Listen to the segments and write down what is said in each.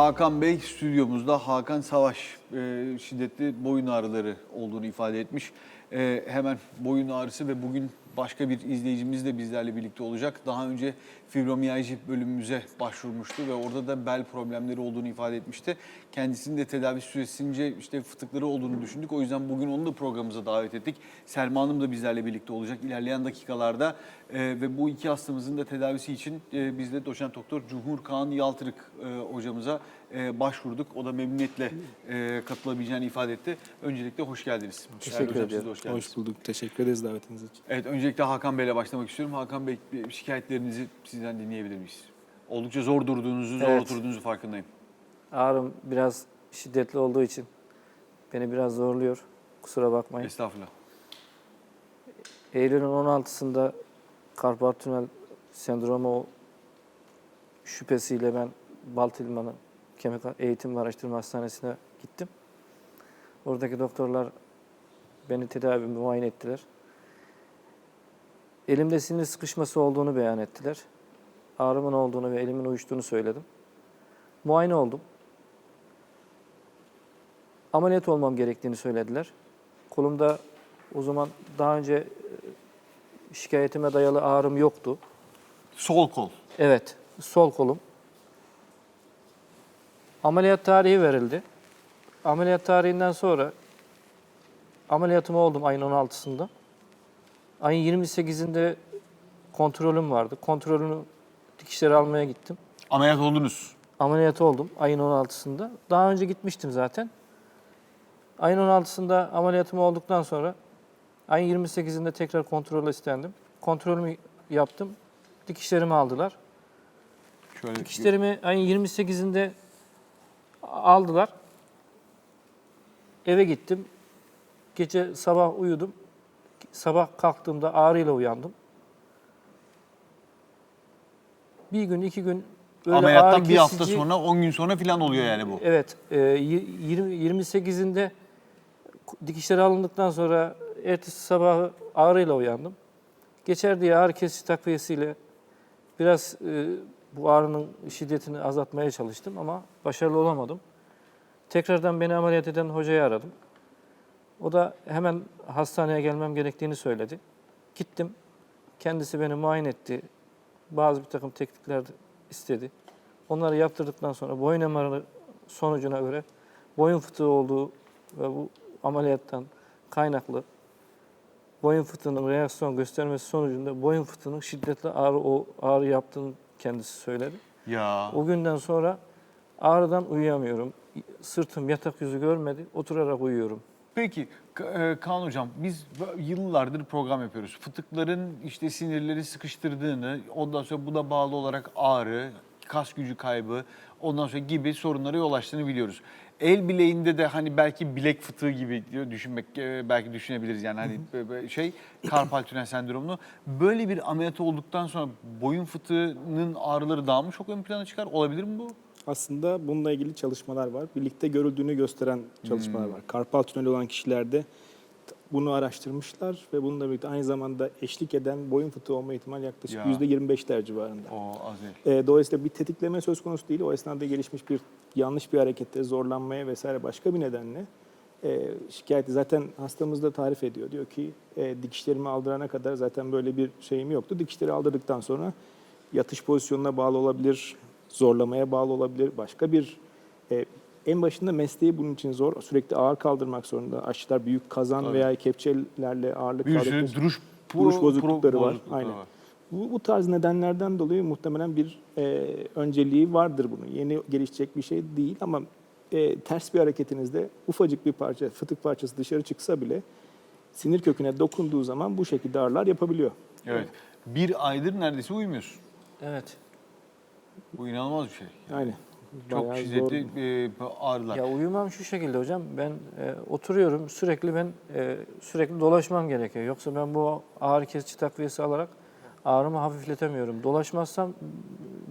Hakan Bey stüdyomuzda. Hakan Savaş e, şiddetli boyun ağrıları olduğunu ifade etmiş. E, hemen boyun ağrısı ve bugün başka bir izleyicimiz de bizlerle birlikte olacak. Daha önce fibromiyalji bölümümüze başvurmuştu ve orada da bel problemleri olduğunu ifade etmişti. Kendisinin de tedavi süresince işte fıtıkları olduğunu düşündük. O yüzden bugün onu da programımıza davet ettik. Selma Hanım da bizlerle birlikte olacak ilerleyen dakikalarda. E, ve bu iki hastamızın da tedavisi için e, biz de doçent doktor Cumhur Kaan Yaltırık e, hocamıza e, başvurduk. O da memnuniyetle e, katılabileceğini ifade etti. Öncelikle hoş geldiniz. Teşekkür hocam, ederim. Hoş geldiniz. Hoş bulduk. Teşekkür ederiz davetiniz için. Evet, öncelikle Hakan Bey'le başlamak istiyorum. Hakan Bey, şikayetlerinizi sizden dinleyebilir miyiz? Oldukça zor durduğunuzu, zor Evet. oturduğunuzu farkındayım. Ağrım biraz şiddetli olduğu için beni biraz zorluyor. Kusura bakmayın. Estağfurullah. Eylül'ün 16'sında karpal tünel sendromu şüphesiyle ben Baltilman'ın Kemik Eğitim ve Araştırma Hastanesi'ne gittim. Oradaki doktorlar beni tedavi muayene ettiler. Elimde sinir sıkışması olduğunu beyan ettiler. Ağrımın olduğunu ve elimin uyuştuğunu söyledim. Muayene oldum. Ameliyat olmam gerektiğini söylediler. Kolumda o zaman daha önce e, şikayetime dayalı ağrım yoktu. Sol kol. Evet, sol kolum. Ameliyat tarihi verildi. Ameliyat tarihinden sonra ameliyatım oldum ayın 16'sında. Ayın 28'inde kontrolüm vardı. Kontrolünü dikişleri almaya gittim. Ameliyat oldunuz. Ameliyat oldum ayın 16'sında. Daha önce gitmiştim zaten. Ayın 16'sında ameliyatım olduktan sonra ayın 28'inde tekrar kontrol istendim. Kontrolümü yaptım. Dikişlerimi aldılar. Şöyle Dikişlerimi ayın 28'inde aldılar. Eve gittim. Gece sabah uyudum. Sabah kalktığımda ağrıyla uyandım. Bir gün, iki gün böyle ameliyattan ağrı bir hafta sonra, 10 gün sonra falan oluyor yani bu. Evet, e, y- 20 28'inde dikişleri alındıktan sonra ertesi sabahı ağrıyla uyandım. Geçer diye ağrı kesici takviyesiyle biraz e, bu ağrının şiddetini azaltmaya çalıştım ama başarılı olamadım. Tekrardan beni ameliyat eden hocayı aradım. O da hemen hastaneye gelmem gerektiğini söyledi. Gittim. Kendisi beni muayene etti. Bazı bir takım teknikler istedi. Onları yaptırdıktan sonra boyun MR'ı sonucuna göre boyun fıtığı olduğu ve bu ameliyattan kaynaklı boyun fıtığının reaksiyon göstermesi sonucunda boyun fıtığının şiddetli ağrı, o ağrı yaptığını kendisi söyledi. Ya. O günden sonra ağrıdan uyuyamıyorum. Sırtım yatak yüzü görmedi, oturarak uyuyorum. Peki Ka- e, Kaan Hocam biz yıllardır program yapıyoruz. Fıtıkların işte sinirleri sıkıştırdığını, ondan sonra buna bağlı olarak ağrı, kas gücü kaybı, ondan sonra gibi sorunlara yol açtığını biliyoruz. El bileğinde de hani belki bilek fıtığı gibi diyor düşünmek e, belki düşünebiliriz yani hani böyle- şey karpal tünel sendromunu. Böyle bir ameliyat olduktan sonra boyun fıtığının ağrıları daha mı çok ön plana çıkar? Olabilir mi bu? Aslında bununla ilgili çalışmalar var. Birlikte görüldüğünü gösteren çalışmalar var. Karpal tüneli olan kişilerde bunu araştırmışlar ve bununla birlikte aynı zamanda eşlik eden boyun fıtığı olma ihtimali yaklaşık Ya. %25'ler civarında. O az değil. E, dolayısıyla bir tetikleme söz konusu değil. O esnada gelişmiş bir yanlış bir harekette zorlanmaya vesaire başka bir nedenle e, şikayeti zaten hastamız da tarif ediyor. Diyor ki e, dikişlerimi aldırana kadar zaten böyle bir şeyim yoktu. Dikişleri aldırdıktan sonra yatış pozisyonuna bağlı olabilir, zorlamaya bağlı olabilir. Başka bir e, en başında mesleği bunun için zor. Sürekli ağır kaldırmak zorunda. Aşçılar büyük kazan Tabii. veya kepçelerle ağırlık Bir kaldırmak duruş, Duruş bozuklukları pro- var, bozuklukları aynen. Bu, bu tarz nedenlerden dolayı muhtemelen bir e, önceliği vardır bunun. Yeni gelişecek bir şey değil ama e, ters bir hareketinizde ufacık bir parça, fıtık parçası dışarı çıksa bile sinir köküne dokunduğu zaman bu şekilde ağrılar yapabiliyor. Evet. Bir aydır neredeyse uyumuyorsun. Evet. Bu inanılmaz bir şey. Aynen. Çok Bayağı şiddetli e, ağrılar. Ya uyumam şu şekilde hocam. Ben e, oturuyorum sürekli ben e, sürekli dolaşmam gerekiyor. Yoksa ben bu ağrı kesici takviyesi alarak ağrımı hafifletemiyorum. Dolaşmazsam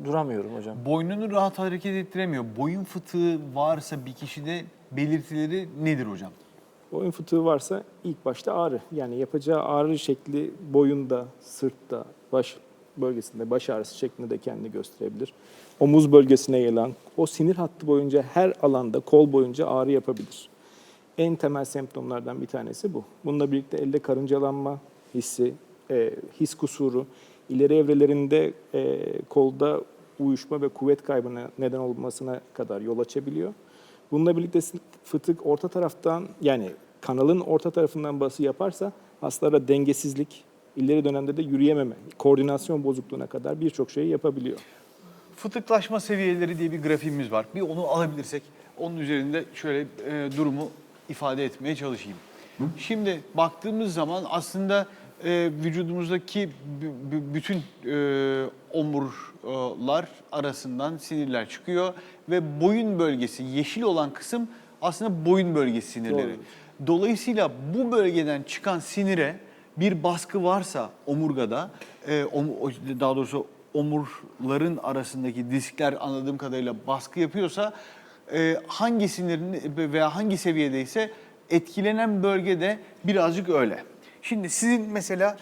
duramıyorum hocam. Boynunu rahat hareket ettiremiyor. Boyun fıtığı varsa bir kişide belirtileri nedir hocam? Boyun fıtığı varsa ilk başta ağrı. Yani yapacağı ağrı şekli boyunda, sırtta, baş bölgesinde baş ağrısı şeklinde de kendini gösterebilir. omuz bölgesine yayılan, o sinir hattı boyunca her alanda, kol boyunca ağrı yapabilir. En temel semptomlardan bir tanesi bu. Bununla birlikte elde karıncalanma hissi, e, his kusuru, ileri evrelerinde e, kolda uyuşma ve kuvvet kaybına neden olmasına kadar yol açabiliyor. Bununla birlikte fıtık orta taraftan yani kanalın orta tarafından bası yaparsa hastalara dengesizlik, ileri dönemde de yürüyememe, koordinasyon bozukluğuna kadar birçok şeyi yapabiliyor. Fıtıklaşma seviyeleri diye bir grafiğimiz var. Bir onu alabilirsek onun üzerinde şöyle e, durumu ifade etmeye çalışayım. Şimdi baktığımız zaman aslında e, vücudumuzdaki bü- bü- bütün e, omurlar arasından sinirler çıkıyor ve boyun bölgesi yeşil olan kısım aslında boyun bölgesi sinirleri. Dolayısıyla bu bölgeden çıkan sinire bir baskı varsa omurgada, e, om- daha doğrusu omurların arasındaki diskler anladığım kadarıyla baskı yapıyorsa e, hangi sinirin veya hangi seviyedeyse etkilenen bölgede birazcık öyle. Şimdi sizin mesela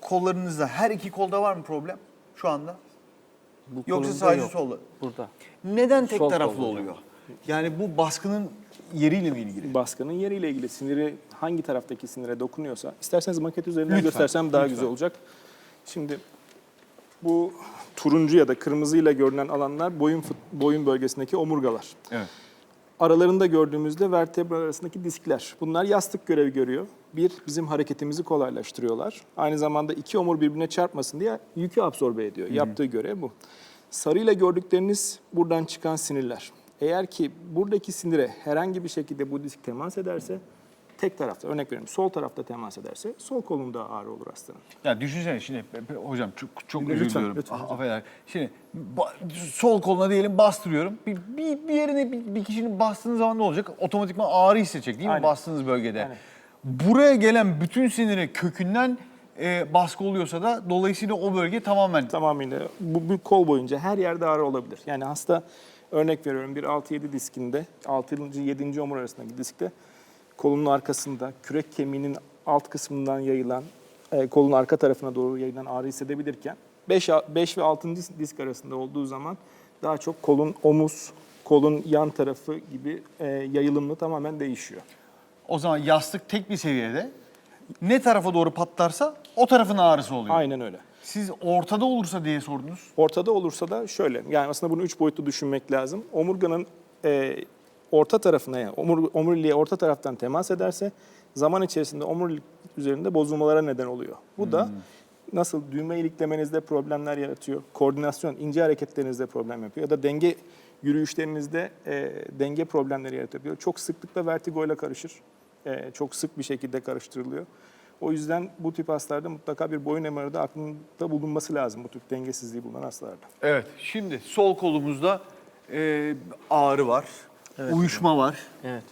kollarınızda her iki kolda var mı problem şu anda? Bu Yoksa sadece yok. solda? Burada. Neden tek Sol taraflı kolda. oluyor? Yani bu baskının yeriyle mi ilgili? Baskının yeriyle ilgili siniri hangi taraftaki sinire dokunuyorsa, isterseniz maket üzerinden Lütfen, göstersem daha lütfen. güzel olacak. Şimdi bu turuncu ya da kırmızıyla görünen alanlar boyun boyun bölgesindeki omurgalar. Evet. Aralarında gördüğümüzde vertebra arasındaki diskler. Bunlar yastık görevi görüyor. Bir, bizim hareketimizi kolaylaştırıyorlar. Aynı zamanda iki omur birbirine çarpmasın diye yükü absorbe ediyor. Yaptığı görev bu. Sarıyla gördükleriniz buradan çıkan sinirler. Eğer ki buradaki sinire herhangi bir şekilde bu disk temas ederse, tek tarafta, örnek veriyorum sol tarafta temas ederse sol kolunda ağrı olur hastanın. Ya düşünsene şimdi hocam çok çok Lütfen, özür diliyorum. lütfen Ah, affeder. Şimdi ba- sol koluna diyelim bastırıyorum. Bir, bir, bir yerine bir, bir kişinin bastığınız zaman ne olacak? Otomatikman ağrı hissedecek değil mi Aynen. bastığınız bölgede? Aynen. Buraya gelen bütün sinire kökünden e, baskı oluyorsa da dolayısıyla o bölge tamamen Tamamıyla bu bir kol boyunca her yerde ağrı olabilir. Yani hasta örnek veriyorum bir 6-7 diskinde 6. 7. omur arasındaki diskte kolunun arkasında kürek kemiğinin alt kısmından yayılan e, kolun arka tarafına doğru yayılan ağrı hissedebilirken 5, 5 ve 6. disk arasında olduğu zaman daha çok kolun omuz, kolun yan tarafı gibi e, yayılımı tamamen değişiyor. o zaman yastık tek bir seviyede ne tarafa doğru patlarsa o tarafın ağrısı oluyor. Aynen öyle. Siz ortada olursa diye sordunuz. Ortada olursa da şöyle, yani aslında bunu üç boyutlu düşünmek lazım. Omurganın e, orta tarafına, yani omur, omuriliğe orta taraftan temas ederse zaman içerisinde omurilik üzerinde bozulmalara neden oluyor. Bu da nasıl düğme iliklemenizde problemler yaratıyor, koordinasyon, ince hareketlerinizde problem yapıyor ya da denge yürüyüşlerinizde e, denge problemleri yaratabiliyor. Çok sıklıkla vertigoyla karışır, E, çok sık bir şekilde karıştırılıyor. O yüzden bu tip hastalarda mutlaka bir boyun MR'ı da aklında bulunması lazım bu tip dengesizliği bulunan hastalarda. Evet, şimdi sol kolumuzda e, ağrı var, uyuşma var, Evet.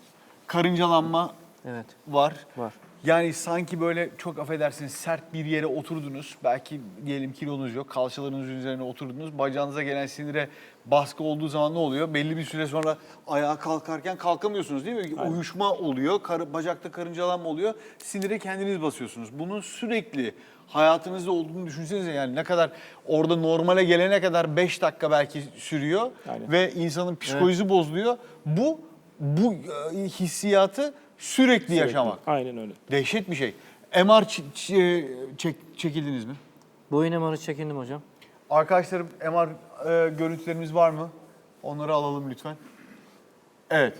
karıncalanma Evet. var. Var. Yani sanki böyle çok affedersiniz sert bir yere oturdunuz. Belki diyelim kilonuz yok, kalçalarınız üzerine oturdunuz. Bacağınıza gelen sinire baskı olduğu zaman ne oluyor? Belli bir süre sonra ayağa kalkarken kalkamıyorsunuz değil mi? Uyuşma oluyor, kar- bacakta karıncalanma oluyor. Sinire kendiniz basıyorsunuz. Bunun sürekli hayatınızda olduğunu düşünsenize yani ne kadar orada normale gelene kadar 5 dakika belki sürüyor Aynen. ve insanın psikolojisi bozuluyor. Bu bu e, hissiyatı sürekli, yaşamak. Aynen öyle. Dehşet bir şey. MR ç- ç- çek- çekildiniz mi? Boyun MR'ı çekindim hocam. Arkadaşlarım MR e, görüntülerimiz var mı? Onları alalım lütfen. Evet.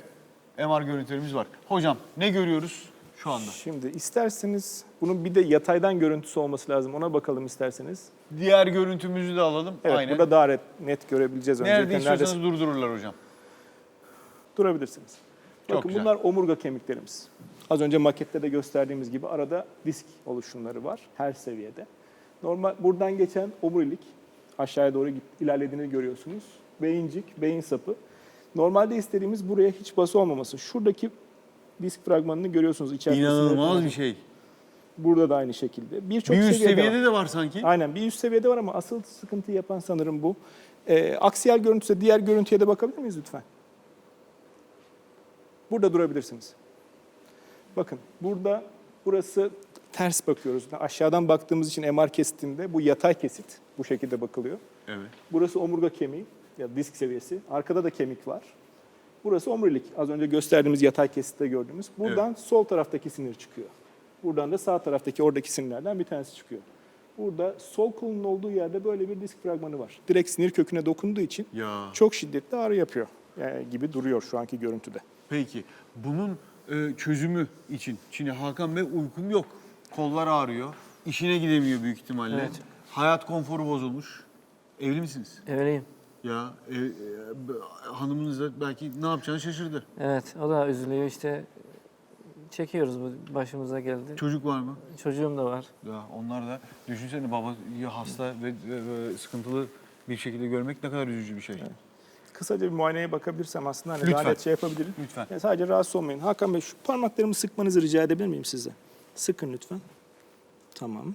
MR görüntülerimiz var. Hocam ne görüyoruz şu anda? Şimdi isterseniz bunun bir de yataydan görüntüsü olması lazım. Ona bakalım isterseniz. Diğer görüntümüzü de alalım. Evet, Aynen. burada daha net, net görebileceğiz. Nerede Öncelikle istiyorsanız durdururlar hocam. durabilirsiniz. Çok Bakın güzel. bunlar omurga kemiklerimiz. Az önce makette de gösterdiğimiz gibi arada disk oluşumları var her seviyede. Normal buradan geçen omurilik aşağıya doğru git, ilerlediğini görüyorsunuz. Beyincik, beyin sapı. Normalde istediğimiz buraya hiç bası olmaması. Şuradaki disk fragmanını görüyorsunuz. içerisinde İnanılmaz bir şey. Burada da aynı şekilde. Birçok Bir üst seviyede var. seviyede de var sanki. Aynen bir üst seviyede var ama asıl sıkıntı yapan sanırım bu. Ee, aksiyel görüntüse diğer görüntüye de bakabilir miyiz lütfen? Burada durabilirsiniz. Bakın burada burası ters bakıyoruz. Aşağıdan baktığımız için MR kesitinde bu yatay kesit bu şekilde bakılıyor. Evet. Burası omurga kemiği. ya disk seviyesi. Arkada da kemik var. Burası omurilik. Az önce gösterdiğimiz yatay kesitte gördüğümüz. Buradan sol taraftaki sinir çıkıyor. Buradan da sağ taraftaki oradaki sinirlerden bir tanesi çıkıyor. Burada sol kolun olduğu yerde böyle bir disk fragmanı var. Direkt sinir köküne dokunduğu için Ya. çok şiddetli ağrı yapıyor yani gibi duruyor şu anki görüntüde. Peki bunun e, çözümü için şimdi Hakan Bey uykum yok. Kollar ağrıyor. işine gidemiyor büyük ihtimalle. Evet. Hayat konforu bozulmuş. Evli misiniz? Öyleyim. Ya e, e, hanımınız da belki ne yapacağını şaşırdı. Evet, o da üzülüyor işte. Çekiyoruz bu başımıza geldi. Çocuk var mı? Çocuğum da var. Ya onlar da düşünsene baba ya hasta ve, ve- ve sıkıntılı bir şekilde görmek ne kadar üzücü bir şey. Kısaca bir muayeneye bakabilirsem aslında hani Lütfen. daha net şey yapabilirim. Lütfen. Ya sadece rahatsız olmayın. Hakan Bey şu parmaklarımı sıkmanızı rica edebilir miyim size? Sıkın lütfen. Tamam.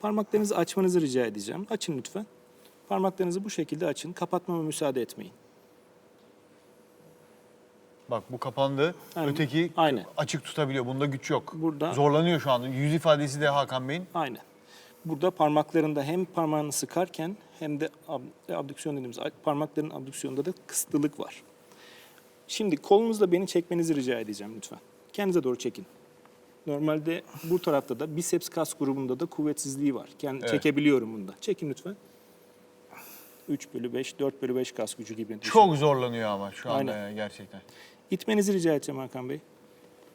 Parmaklarınızı açmanızı rica edeceğim. Açın lütfen. Parmaklarınızı bu şekilde açın. Kapatmama müsaade etmeyin. Bak bu kapandı. Aynen. Öteki Aynen. açık tutabiliyor. Bunda güç yok. Burada Zorlanıyor şu anda. Yüz ifadesi de Hakan Bey'in. Aynen. Burada parmaklarında hem parmağını sıkarken hem de ab- abdüksiyon dediğimiz parmakların abdüksiyonunda da kısıtlılık var. Şimdi kolunuzla beni çekmenizi rica edeceğim lütfen. Kendinize doğru çekin. Normalde bu tarafta da biceps kas grubunda da kuvvetsizliği var. Kendi Evet. Çekebiliyorum bunda. Çekin lütfen. 3 bölü 5, 4 bölü 5 kas gücü gibi. düşünün. Çok zorlanıyor ama şu anda Aynen. gerçekten. İtmenizi rica edeceğim Hakan Bey.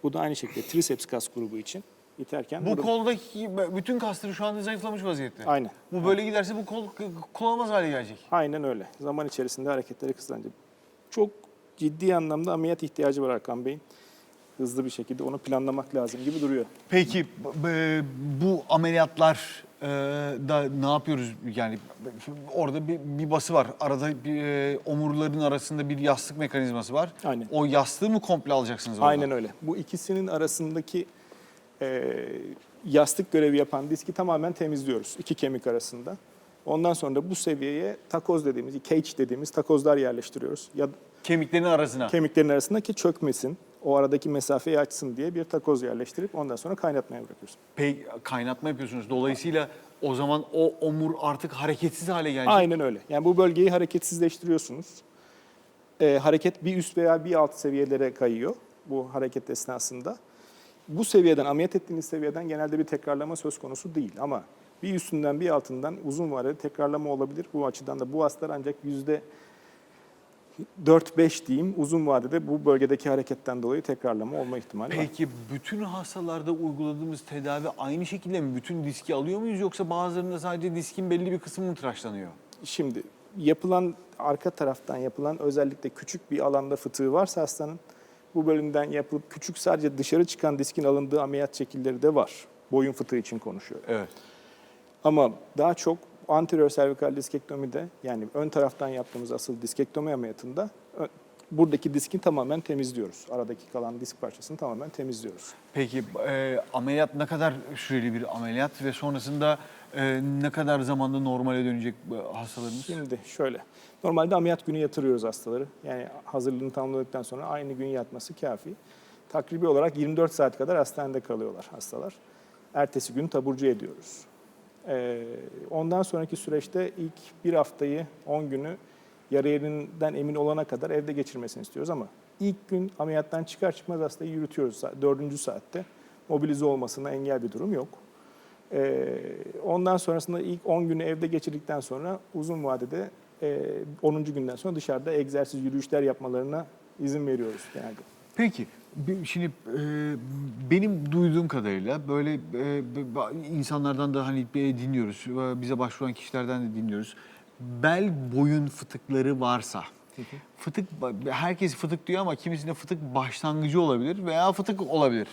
Bu da aynı şekilde triceps kas grubu için. İterken Bu koldaki bütün kasları şu anda zayıflamış vaziyette. Aynen. Bu böyle giderse bu kol kullanılmaz hale gelecek. Aynen öyle. Zaman içerisinde hareketleri kısıtlanacak. Çok ciddi anlamda ameliyat ihtiyacı var Hakan Bey'in. Hızlı bir şekilde onu planlamak lazım gibi duruyor. Peki bu ameliyatlar e, da ne yapıyoruz? Yani orada bir, bir bası var. Arada bir e, omurların arasında bir yastık mekanizması var. Aynen. O yastığı mı komple alacaksınız oradan? Aynen öyle. Bu ikisinin arasındaki e, yastık görevi yapan diski tamamen temizliyoruz iki kemik arasında. Ondan sonra da bu seviyeye takoz dediğimiz, cage dediğimiz takozlar yerleştiriyoruz. Ya Kemiklerin arasına. kemiklerin arasındaki çökmesin, o aradaki mesafeyi açsın diye bir takoz yerleştirip ondan sonra kaynatmaya bırakıyoruz. Peki kaynatma yapıyorsunuz. Dolayısıyla o zaman o omur artık hareketsiz hale gelecek. Aynen öyle. Yani bu bölgeyi hareketsizleştiriyorsunuz. Ee, hareket bir üst veya bir alt seviyelere kayıyor bu hareket esnasında. Bu seviyeden, ameliyat ettiğiniz seviyeden genelde bir tekrarlama söz konusu değil ama bir üstünden bir altından uzun vadeli tekrarlama olabilir. Bu açıdan da bu hastalar ancak yüzde 4-5 diyeyim uzun vadede bu bölgedeki hareketten dolayı tekrarlama olma ihtimali var. Peki bütün hastalarda uyguladığımız tedavi aynı şekilde mi? Bütün diski alıyor muyuz yoksa bazılarında sadece diskin belli bir kısmı mı tıraşlanıyor? Şimdi yapılan arka taraftan yapılan özellikle küçük bir alanda fıtığı varsa hastanın bu bölümden yapılıp küçük sadece dışarı çıkan diskin alındığı ameliyat şekilleri de var. Boyun fıtığı için konuşuyor. Evet. Ama daha çok anterior servikal diskektomide yani ön taraftan yaptığımız asıl diskektomi ameliyatında buradaki diski tamamen temizliyoruz. Aradaki kalan disk parçasını tamamen temizliyoruz. Peki e, ameliyat ne kadar süreli bir ameliyat ve sonrasında e, ne kadar zamanda normale dönecek hastalarımız? Şimdi şöyle. Normalde ameliyat günü yatırıyoruz hastaları. Yani hazırlığını tamamladıktan sonra aynı gün yatması kafi. Takribi olarak 24 saat kadar hastanede kalıyorlar hastalar. Ertesi gün taburcu ediyoruz. Ee, ondan sonraki süreçte ilk bir haftayı, 10 günü yarı yerinden emin olana kadar evde geçirmesini istiyoruz ama ilk gün ameliyattan çıkar çıkmaz hastayı yürütüyoruz. Dördüncü saatte mobilize olmasına engel bir durum yok. Ee, ondan sonrasında ilk 10 günü evde geçirdikten sonra uzun vadede e, 10. günden sonra dışarıda egzersiz yürüyüşler yapmalarına izin veriyoruz genelde. Peki şimdi e, benim duyduğum kadarıyla böyle e, insanlardan da hani e, dinliyoruz, e, bize başvuran kişilerden de dinliyoruz. Bel boyun fıtıkları varsa, fıtık herkes fıtık diyor ama kimisinde fıtık başlangıcı olabilir veya fıtık olabilir.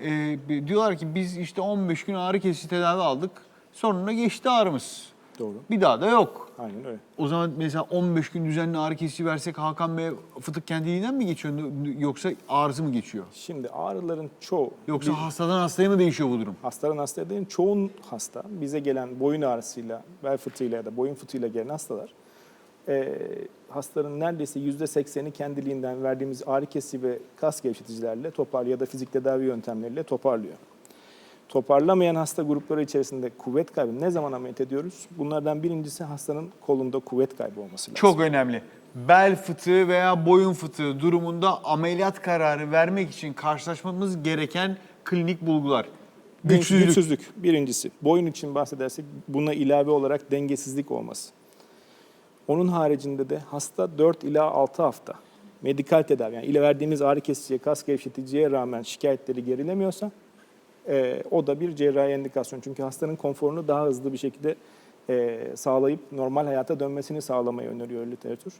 E, diyorlar ki biz işte 15 gün ağrı kesici tedavi aldık, sonra geçti ağrımız. Doğru. Bir daha da yok. Aynen öyle. O zaman mesela 15 gün düzenli ağrı kesici versek Hakan Bey fıtık kendiliğinden mi geçiyor yoksa ağrısı mı geçiyor? Şimdi ağrıların çoğu, Yoksa bir- hastadan hastaya mı değişiyor bu durum? hastaların hastaya değil, çoğun hasta bize gelen boyun ağrısıyla, bel fıtığıyla ya da boyun fıtığıyla gelen hastalar e, hastaların neredeyse yüzde sekseni kendiliğinden verdiğimiz ağrı kesici ve kas gevşeticilerle toparlıyor ya da fizik tedavi yöntemleriyle toparlıyor. Toparlamayan hasta grupları içerisinde kuvvet kaybı ne zaman ameliyat ediyoruz? Bunlardan birincisi hastanın kolunda kuvvet kaybı olması lazım. Çok önemli. Bel fıtığı veya boyun fıtığı durumunda ameliyat kararı vermek için karşılaşmamız gereken klinik bulgular. Güç- Güçsüzlük. Güçsüzlük birincisi. Boyun için bahsedersek buna ilave olarak dengesizlik olması. Onun haricinde de hasta 4 ila 6 hafta medikal tedavi yani ile verdiğimiz ağrı kesiciye, kas gevşeticiye rağmen şikayetleri gerilemiyorsa e, o da bir cerrahi endikasyon. Çünkü hastanın konforunu daha hızlı bir şekilde e, sağlayıp normal hayata dönmesini sağlamayı öneriyor literatür.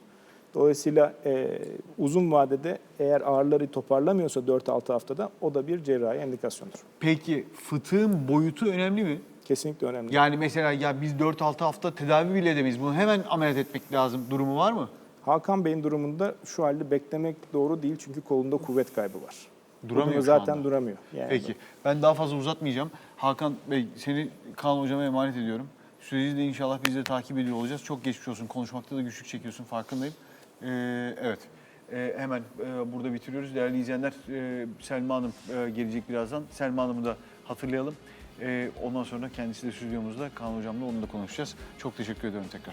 Dolayısıyla e, uzun vadede eğer ağrıları toparlamıyorsa 4-6 haftada o da bir cerrahi endikasyondur. Peki fıtığın boyutu önemli mi? Kesinlikle önemli. Yani mesela ya biz 4-6 hafta tedavi bile edemeyiz. Bunu hemen ameliyat etmek lazım durumu var mı? Hakan Bey'in durumunda şu halde beklemek doğru değil çünkü kolunda kuvvet kaybı var. Duramıyor şu zaten anda. duramıyor. Yani Peki. Ben daha fazla uzatmayacağım. Hakan Bey seni Kaan Hocam'a emanet ediyorum. Süreci de inşallah biz de takip ediyor olacağız. Çok geçmiş olsun. Konuşmakta da güçlük çekiyorsun farkındayım. Ee, evet. Ee, hemen e, burada bitiriyoruz. Değerli izleyenler e, Selma Hanım e, gelecek birazdan. Selma Hanım'ı da hatırlayalım. Ee, ondan sonra kendisi de stüdyomuzda Kaan Hocam'la onunla konuşacağız. Çok teşekkür ediyorum tekrar.